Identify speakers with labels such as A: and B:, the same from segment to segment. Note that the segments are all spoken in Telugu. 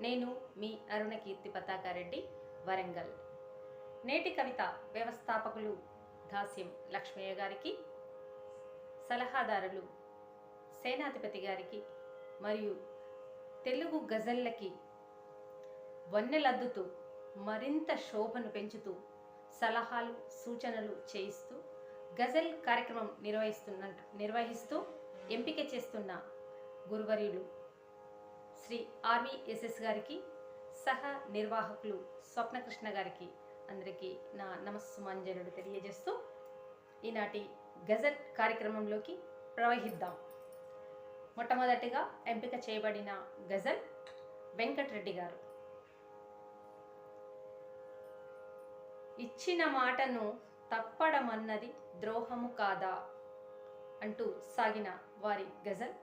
A: నేను మీ అరుణకీర్తి పతాకారెడ్డి వరంగల్. నేటి కవిత వ్యవస్థాపకులు దాస్యం లక్ష్మయ్య గారికి సలహాదారులు సేనాధిపతి గారికి మరియు తెలుగు గజల్లకి వన్నెలద్దుతూ మరింత శోభను పెంచుతూ సలహాలు సూచనలు చేయిస్తూ గజల్ కార్యక్రమం నిర్వహిస్తున్న నిర్వహిస్తూ ఎంపిక చేస్తున్న గురువర్యులు శ్రీ ఆర్వీఎస్ఎస్ గారికి సహ నిర్వాహకులు స్వప్నకృష్ణ గారికి అందరికీ నా నమస్సుమాంజనుడు తెలియజేస్తూ ఈనాటి గజల్ కార్యక్రమంలోకి ప్రవహిద్దాం. మొట్టమొదటిగా ఎంపిక చేయబడిన గజల్ వెంకటరెడ్డి గారు. ఇచ్చిన మాటను తప్పడమన్నది ద్రోహము కాదా అంటూ సాగిన వారి గజల్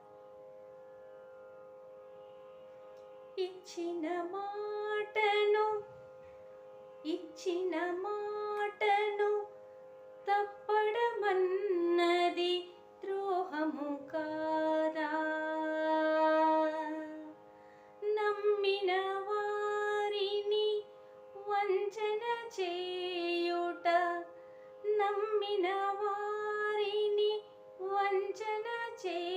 A: ఇచ్చిన మాటను ఇచ్చిన మాటను తప్పడమన్నది ద్రోహము కాదా? నమ్మిన వారిని వంచన చేయుట నమ్మిన వారిని వంచన చేయుట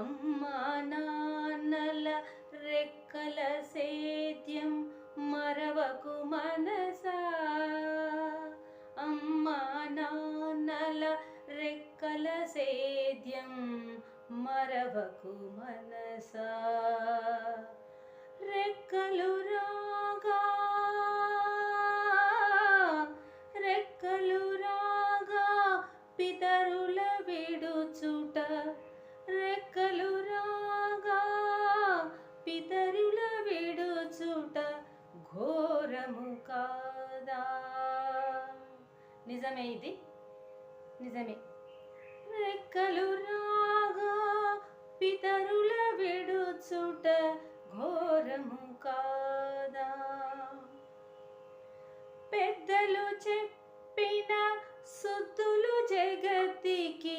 A: అమ్మా నాన్నల రెక్కల సేద్యం మరవకు మనసా? అమ్మా నాన్నల రెక్కల సేద్యం మరవకు మనసా? రెక్కలు రాగా రెక్కలు రాగా పితరుల నిజమే ఇది? నిజమే. రెక్కలు రాగా పితరుల విడుచుట ఘోరము కాదా? పెద్దలు చెప్పిన సుద్దులు జగతికి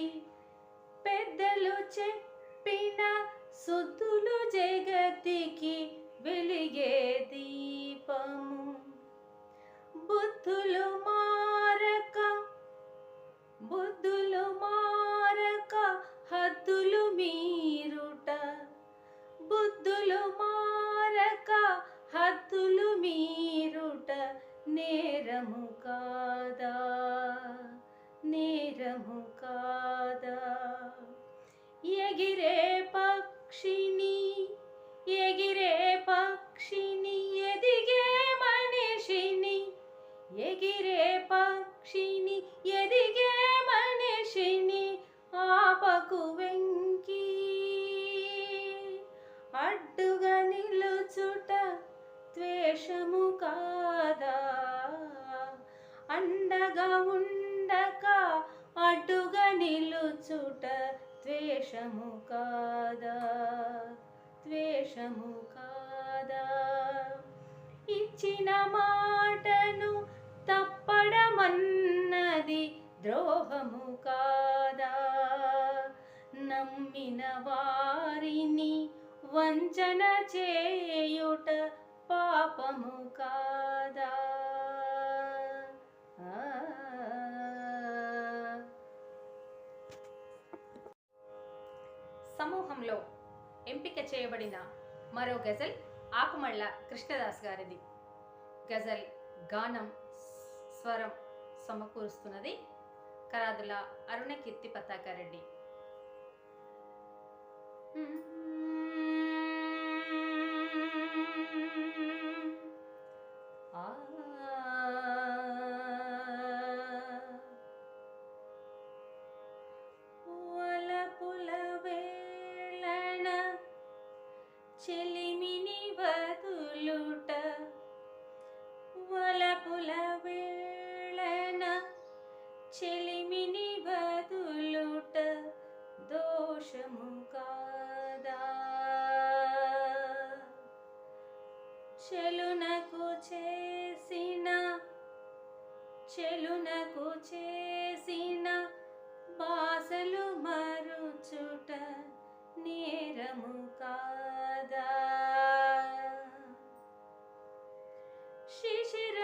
A: పెద్దలు చెప్పిన సుద్దులు జగతికి వెలిగే దీపము. బుద్ధులు మా బుద్ధులు మారక హద్దులు మీరుట బుద్ధులు మారక హద్దులు మీరుట నేరము కాదా నేరము కాదా ఎగిరే పక్షిని ఎగిరే పక్షిని ఎదిగే మనిషిని ఎగిరే పక్షిని ఎదిగే మనిషిని నాకు వెంకి. అడ్డుగా నిలుచుట ద్వేషము కాదా? అండగా ఉండక అడ్డుగా నిలుచుట ద్వేషము కాదా? ద్వేషము కాదా? ఇచ్చిన మాటను తప్పడమన్నది ద్రోహము కాదా? నమ్మిన వారిని వంచన చేయుట పాపము కాదా? సమూహంలో ఎంపిక చేయబడిన మరో గజల్ ఆకుమళ్ళ కృష్ణదాస్ గారిది. గజల్ గానం స్వరం సమకూరుస్తున్నది కరాదుల Mm-hmm.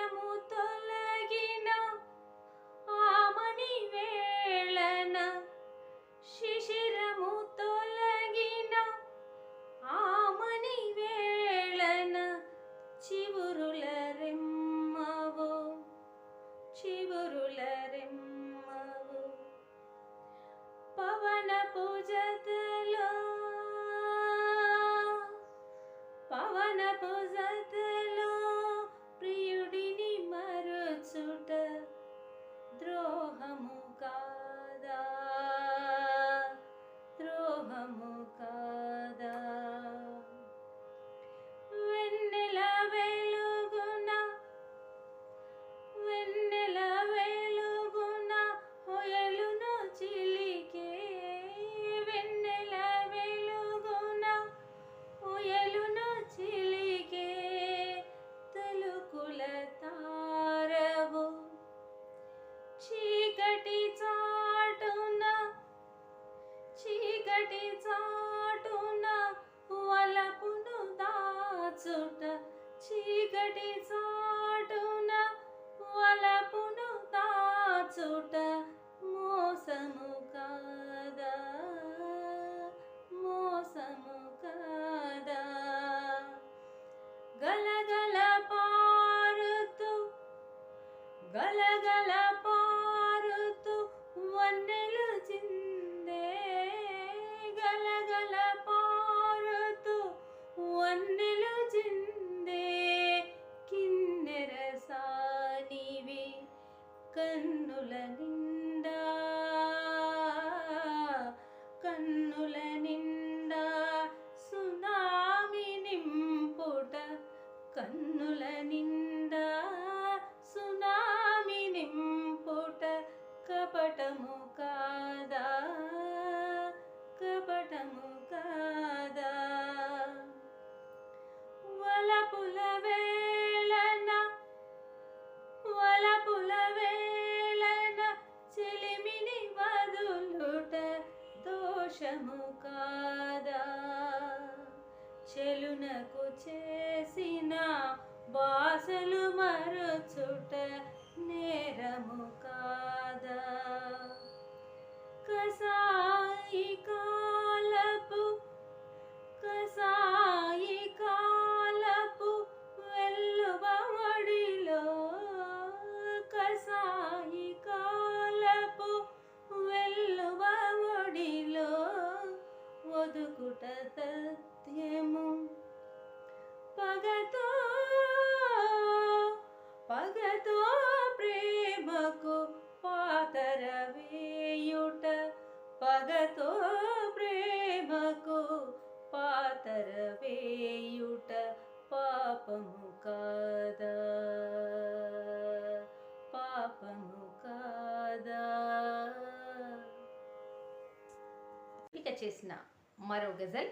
A: భయము తొలగిన ఆమని వేళన శిశిరము తొలగిన ఆమని వేళన చివురుల రెమ్మవో చివురుల రెమ్మవో పవన పూజతలో పవన పూజత ನಿಂದ దోషము కాదా? చెలునకు చేసిన బాసలు మరుచుట నేరము చేసిన మరో గజల్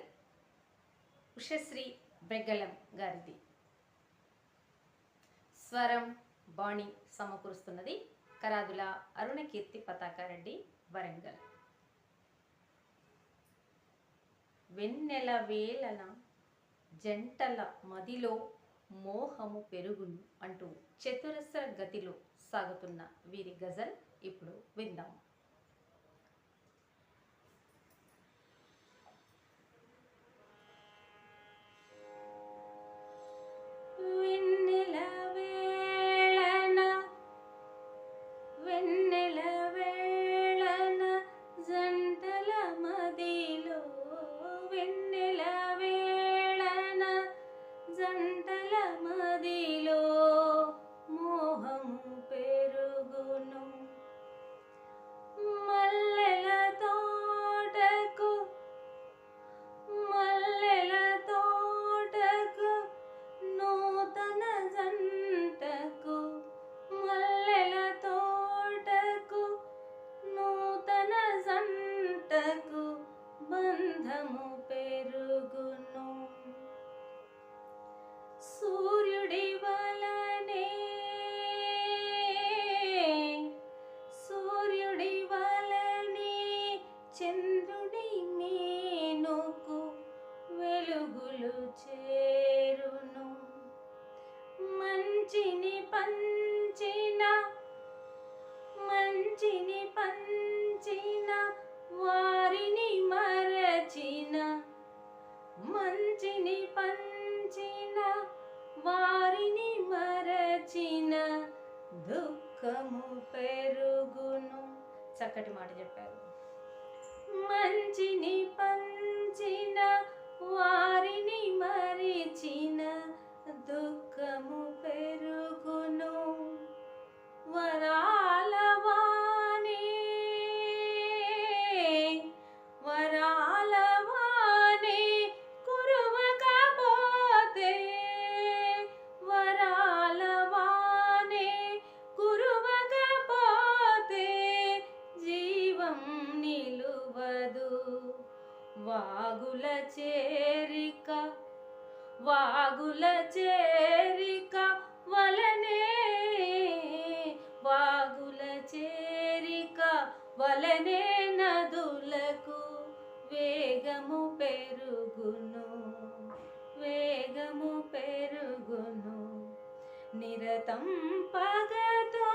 A: ఉషశ్రీ బెగ్గలం గారిది. స్వరం బాణి సమకూరుస్తున్నది కరాదుల అరుణకీర్తి పతాకారెడ్డి వరంగల్. వెన్నెల వేలన జంటల మదిలో మోహము పెరుగును అంటూ చతురస్ర గతిలో సాగుతున్న వీరి గజల్ ఇప్పుడు విందాము వంచిన వారిని మరచిన మంచిని పంచిన వారిని మరచిన దుఃఖము పెరుగును. చక్కటి మాట చెప్పారు. మంచిని పంచిన వాగుల చేరిక వాగుల చేరిక వలనే వాగుల చేరిక వలనే నదులకు వేగము పెరుగును వేగము పెరుగును. నిరతం పగతో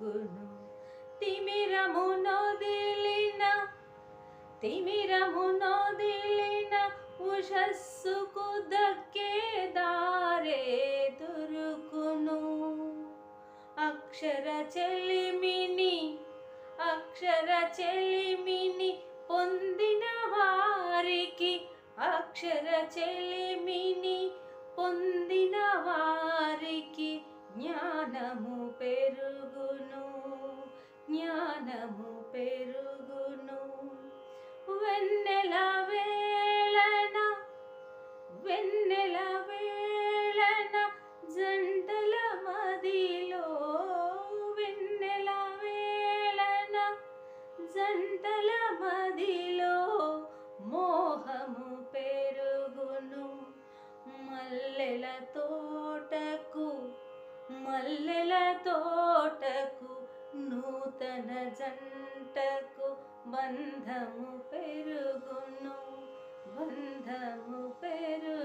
A: పెరుగును తిమిరము నొదిలిన తిమిరము నొదిలిన ఉషస్సుకు దక్కే దారే దొరుకును. అక్షర చెలిమిని అక్షర చెలిమిని పొందిన వారికి అక్షర చెలిమిని పొందిన వారికి జ్ఞానము పెరుగును జ్ఞానము పెరుగును. వెన్నెల వేళన వెన్నెల వేళన జంటల మదిలో. వెన్నెల వేళన జంటల మదిలో. పల్లెల తోటకు నూతన జంటకు బంధము పెరుగును బంధము పెరుగు